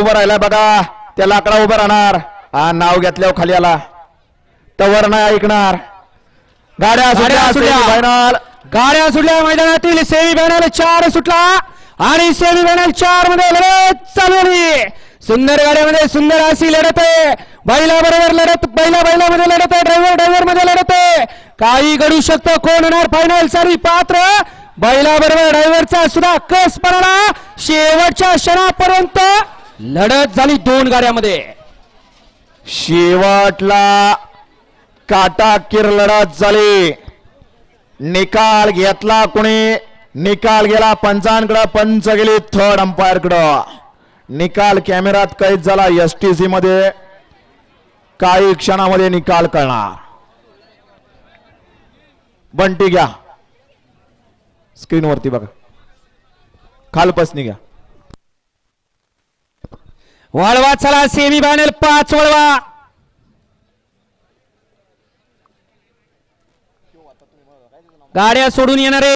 उभं राहिला बघा. त्या लाकडा उभं राहणार. हा नाव घेतल्यावर खाली आला. तवर नाही ऐकणार. गाड्या सुटल्या. फायनल गाड्या सुटल्या मैदानातील. सेमी फायनल चार सुटला. आणि सेमी फायनल चारमध्ये लढत चालू झाली. सुंदर गाड्यामध्ये सुंदर अशी लढत आहे. बैला बरोबर लढत बैला बैलामध्ये लढत आहे. ड्रायव्हर ड्रायव्हरमध्ये लढत आहे. काही घडू शकतं. कोण होणार फायनल सारी पात्र. बैला बरोबर ड्रायव्हरचा सुद्धा कस पडला? शेवटच्या क्षणापर्यंत लढत झाली दोन गाड्यामध्ये. शेवटला काटा किर लढत झाली. निकाल घेतला कोणी? निकाल गेला पंचांकडं पंच गेली थर्ड अंपायरकडं निकाल कॅमेरात कैद झाला एस टी सी मध्ये. काही क्षणामध्ये निकाल कळणार. बंटी घ्या. स्क्रीनवरती बघा. खालपासनी घ्या. वळवा चला सेमी फायनल पाच वळवा. गाड्या सोडून येणारे.